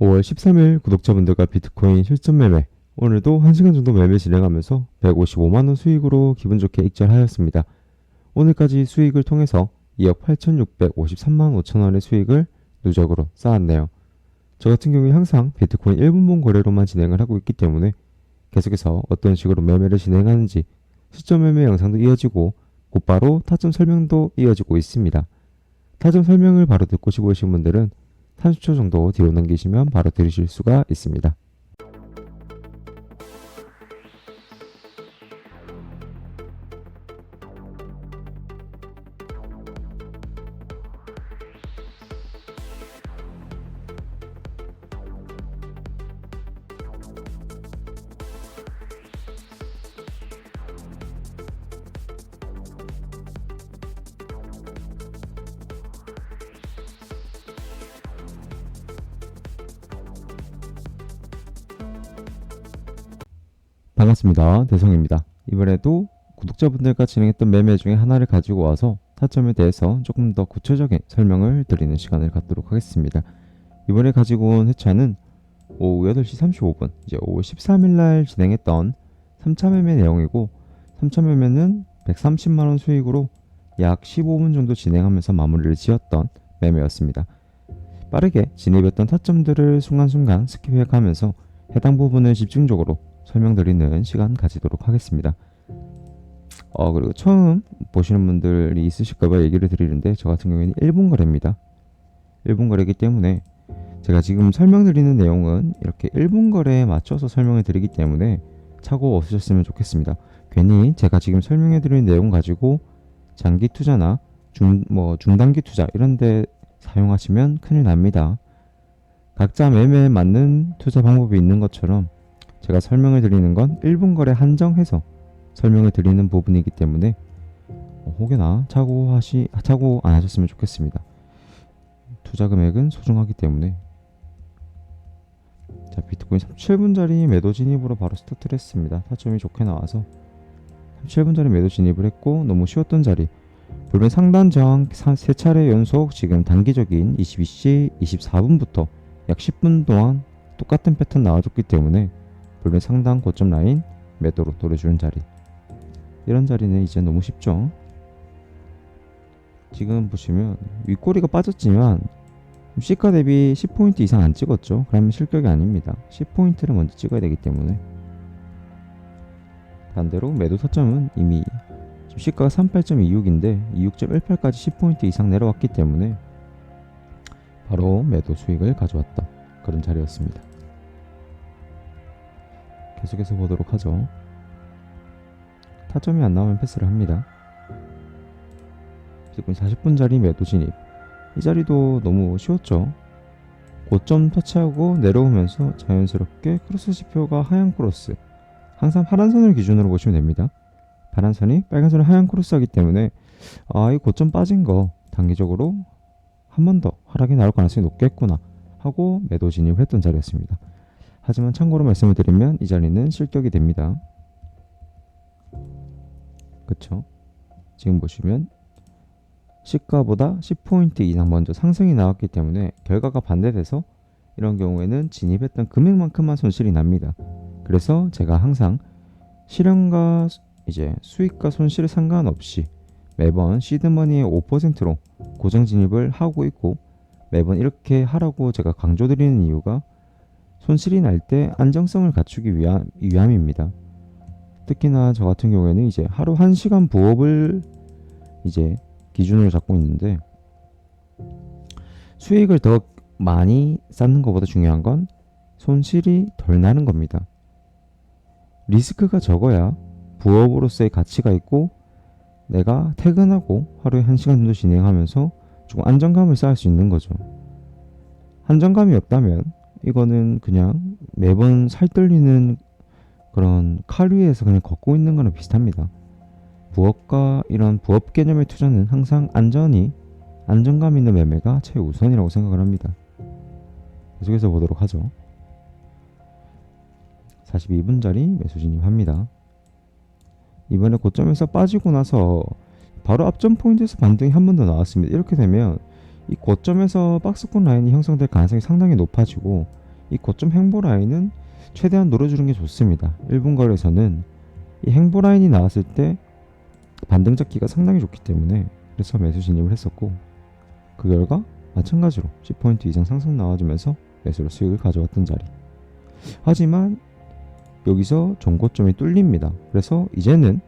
5월 13일 구독자분들과 비트코인 실전 매매 오늘도 1시간 정도 매매 진행하면서 155만원 수익으로 기분 좋게 익절하였습니다. 오늘까지 수익을 통해서 2억 8,653만 5천원의 수익을 누적으로 쌓았네요. 저 같은 경우에 항상 비트코인 1분봉 거래로만 진행을 하고 있기 때문에 계속해서 어떤 식으로 매매를 진행하는지 시점 매매 영상도 이어지고 곧바로 타점 설명도 이어지고 있습니다. 타점 설명을 바로 듣고 싶으신 분들은 30초 정도 뒤로 넘기시면 바로 들으실 수가 있습니다. 반갑습니다. 대성입니다. 이번에도 구독자분들과 진행했던 매매 중에 하나를 가지고 와서 타점에 대해서 조금 더 구체적인 설명을 드리는 시간을 갖도록 하겠습니다. 이번에 가지고 온 회차는 오후 8시 35분, 이제 5월 13일 날 진행했던 3차 매매 내용이고 3차 매매는 130만 원 수익으로 약 15분 정도 진행하면서 마무리를 지었던 매매였습니다. 빠르게 진입했던 타점들을 순간순간 스킵해 가면서 해당 부분을 집중적으로 설명드리는 시간 가지도록 하겠습니다. 어 그리고 처음 보시는 분들이 있으실까봐 얘기를 드리는데 저 같은 경우에는 1분 거래입니다. 1분 거래이기 때문에 제가 지금 설명드리는 내용은 이렇게 1분 거래에 맞춰서 설명을 드리기 때문에 착오 없으셨으면 좋겠습니다. 괜히 제가 지금 설명해 드리는 내용 가지고 장기 투자나 중, 뭐 중단기 투자 이런 데 사용하시면 큰일 납니다. 각자 매매에 맞는 투자 방법이 있는 것처럼 제가 설명을 드리는 건 1분 거래 한정해서 설명을 드리는 부분이기 때문에 어, 혹여나 착오하시 착오 안 하셨으면 좋겠습니다. 투자 금액은 소중하기 때문에 자 비트코인 37분짜리 매도 진입으로 바로 스타트를 했습니다. 타점이 좋게 나와서 37분짜리 매도 진입을 했고 너무 쉬웠던 자리 불면 상단 저항 사- 세 차례 연속 지금 단기적인 22시 24분부터 약 10분 동안 똑같은 패턴 나와줬기 때문에 불면 상단 고점 라인 매도로 노려주는 자리. 이런 자리는 이제 너무 쉽죠? 지금 보시면 윗꼬리가 빠졌지만 C가 대비 10포인트 이상 안 찍었죠? 그러면 실격이 아닙니다. 10포인트를 먼저 찍어야 되기 때문에. 반대로 매도 타점은 이미 C가가 38.26인데 26.18까지 10포인트 이상 내려왔기 때문에 바로 매도 수익을 가져왔다. 그런 자리였습니다 계속해서 보도록 하죠. 타점이 안 나오면 패스를 합니다. 지금 40분짜리 매도 진입. 이 자리도 너무 쉬웠죠. 고점 터치하고 내려오면서 자연스럽게 크로스 지표가 하얀 크로스. 항상 파란 선을 기준으로 보시면 됩니다. 파란 선이 빨간 선을 하얀 크로스하기 때문에 아, 이 고점 빠진 거 단기적으로 한 번 더 하락이 나올 가능성이 높겠구나 하고 매도 진입을 했던 자리였습니다. 하지만 참고로 말씀을 드리면 이 자리는 실격이 됩니다. 그쵸? 지금 보시면 시가보다 10포인트 이상 먼저 상승이 나왔기 때문에 결과가 반대돼서 이런 경우에는 진입했던 금액만큼만 손실이 납니다. 그래서 제가 항상 실현과 이제 수익과 손실 상관없이 매번 시드머니의 5%로 고정 진입을 하고 있고 매번 이렇게 하라고 제가 강조드리는 이유가 손실이 날 때 안정성을 갖추기 위함, 위함입니다. 특히나 저 같은 경우에는 이제 하루 1시간 부업을 이제 기준으로 잡고 있는데 수익을 더 많이 쌓는 것보다 중요한 건 손실이 덜 나는 겁니다. 리스크가 적어야 부업으로서의 가치가 있고 내가 퇴근하고 하루에 1시간 정도 진행하면서 조금 안정감을 쌓을 수 있는 거죠. 안정감이 없다면 이거는 그냥 매번 살떨리는 그런 칼 위에서 그냥 걷고 있는 거랑 비슷합니다. 부업과 이런 부업 개념의 투자는 항상 안전이 안정감 있는 매매가 최우선이라고 생각을 합니다. 계속해서 보도록 하죠. 42분짜리 매수 진입합니다. 이번에 고점에서 빠지고 나서 바로 앞전 포인트에서 반등이 한 번 더 나왔습니다. 이렇게 되면 이 고점에서 박스권 라인이 형성될 가능성이 상당히 높아지고 이 고점 행보 라인은 최대한 노려주는 게 좋습니다. 1분 거래에서는 이 행보 라인이 나왔을 때 반등 잡기가 상당히 좋기 때문에 그래서 매수 진입을 했었고 그 결과 마찬가지로 10포인트 이상 상승 나와주면서 매수로 수익을 가져왔던 자리. 하지만 여기서 정고점이 뚫립니다. 그래서 이제는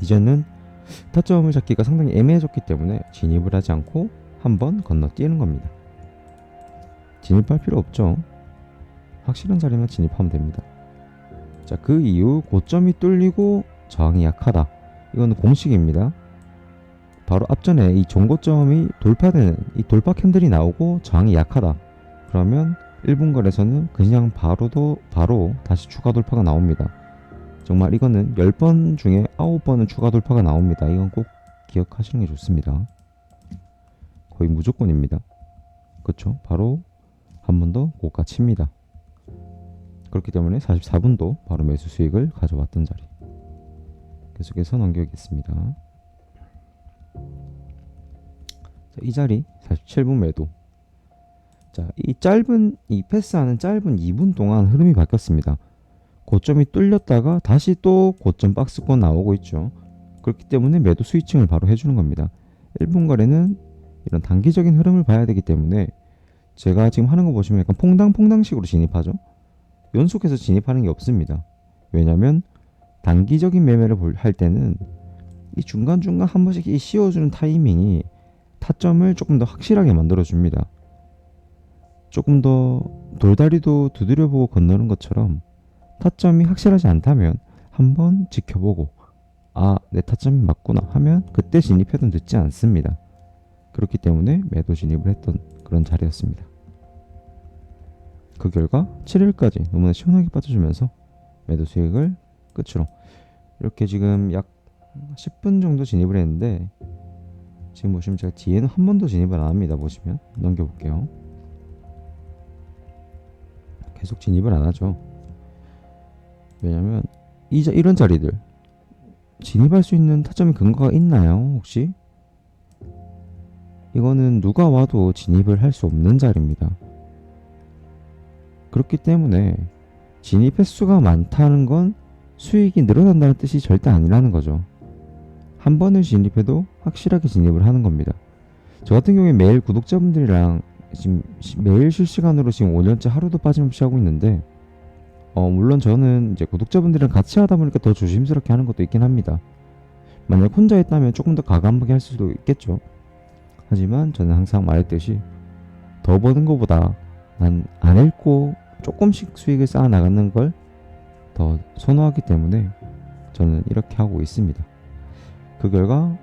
이제는 타점을 잡기가 상당히 애매해졌기 때문에 진입을 하지 않고 한번 건너뛰는 겁니다. 진입할 필요 없죠. 확실한 자리만 진입하면 됩니다. 자, 그 이후 고점이 뚫리고 저항이 약하다. 이거는 공식입니다. 바로 앞전에 이 정고점이 돌파되는 이 돌파 캔들이 나오고 저항이 약하다. 그러면 1분 거래에서는 그냥 바로도 바로 다시 추가 돌파가 나옵니다. 정말 이거는 10번 중에 9번은 추가 돌파가 나옵니다. 이건 꼭 기억하시는 게 좋습니다. 거의 무조건입니다. 그렇죠? 바로 한 번 더 고가 칩니다. 그렇기 때문에 44분도 바로 매수 수익을 가져왔던 자리. 계속해서 넘겨겠습니다. 자, 이 자리 47분 매도. 자, 이 짧은 이 패스하는 짧은 2분 동안 흐름이 바뀌었습니다. 고점이 뚫렸다가 다시 또 고점 박스권 나오고 있죠. 그렇기 때문에 매도 스위칭을 바로 해주는 겁니다. 1분 거래는 이런 단기적인 흐름을 봐야 되기 때문에 제가 지금 하는 거 보시면 약간 퐁당퐁당식으로 진입하죠. 연속해서 진입하는 게 없습니다. 왜냐면 단기적인 매매를 볼- 할 때는 이 중간중간 한 번씩 이 씌워주는 타이밍이 타점을 조금 더 확실하게 만들어 줍니다. 조금 더 돌다리도 두드려보고 건너는 것처럼 타점이 확실하지 않다면 한번 지켜보고 아 내 타점이 맞구나 하면 그때 진입해도 늦지 않습니다. 그렇기 때문에 매도 진입을 했던 그런 자리였습니다. 그 결과 7일까지 너무나 시원하게 빠져주면서 매도 수익을 끝으로 이렇게 지금 약 10분 정도 진입을 했는데 지금 보시면 제가 뒤에는 한 번도 진입을 안 합니다. 보시면 넘겨볼게요. 계속 진입을 안 하죠. 왜냐면 이 자, 이런 자리들 진입할 수 있는 타점의 근거가 있나요? 혹시? 이거는 누가 와도 진입을 할 수 없는 자리입니다. 그렇기 때문에 진입 횟수가 많다는 건 수익이 늘어난다는 뜻이 절대 아니라는 거죠. 한 번을 진입해도 확실하게 진입을 하는 겁니다. 저 같은 경우에 매일 구독자분들이랑 지금 시- 매일 실시간으로 지금 5년째 하루도 빠짐없이 하고 있는데 어 물론 저는 이제 구독자분들이랑 같이 하다 보니까 더 조심스럽게 하는 것도 있긴 합니다. 만약 혼자 했다면 조금 더 가감하게 할 수도 있겠죠. 하지만 저는 항상 말했듯이 더 버는 것보다 난 안 읽고 조금씩 수익을 쌓아 나가는 걸 더 선호하기 때문에 저는 이렇게 하고 있습니다. 그 결과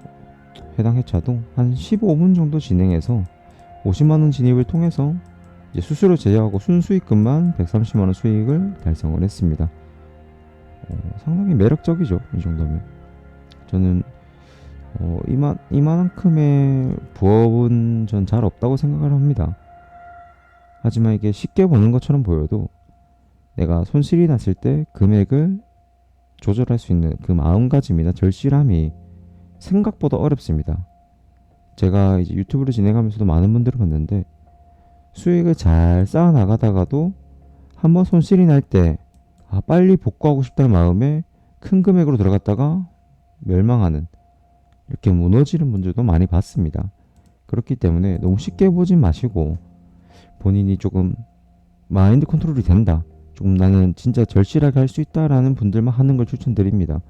해당 회차도 한 15분 정도 진행해서 50만 원 진입을 통해서 수수료 제외하고 순수익금만 130만 원 수익을 달성을 했습니다. 어, 상당히 매력적이죠. 이 정도면 저는 어, 이만 이만큼의 부업은 전 잘 없다고 생각을 합니다. 하지만 이게 쉽게 보는 것처럼 보여도 내가 손실이 났을 때 금액을 조절할 수 있는 그 마음가짐이나 절실함이 생각보다 어렵습니다. 제가 이제 유튜브를 진행하면서도 많은 분들을 봤는데 수익을 잘 쌓아 나가다가도 한번 손실이 날 때 아, 빨리 복구하고 싶다는 마음에 큰 금액으로 들어갔다가 멸망하는 이렇게 무너지는 분들도 많이 봤습니다. 그렇기 때문에 너무 쉽게 보지 마시고 본인이 조금 마인드 컨트롤이 된다. 조금 나는 진짜 절실하게 할 수 있다라는 분들만 하는 걸 추천드립니다.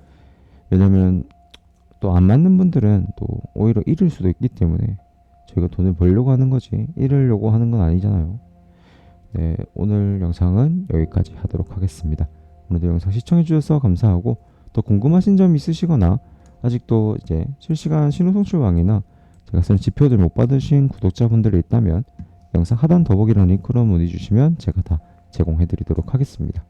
왜냐면 또 안 맞는 분들은 또 오히려 잃을 수도 있기 때문에 저희가 돈을 벌려고 하는 거지 잃으려고 하는 건 아니잖아요. 네, 오늘 영상은 여기까지 하도록 하겠습니다. 오늘도 영상 시청해 주셔서 감사하고 더 궁금하신 점 있으시거나 아직도 이제 실시간 신호 송출왕이나 제가 쓴 지표들 못 받으신 구독자분들이 있다면 영상 하단 더보기란 링크로 문의 주시면 제가 다 제공해 드리도록 하겠습니다.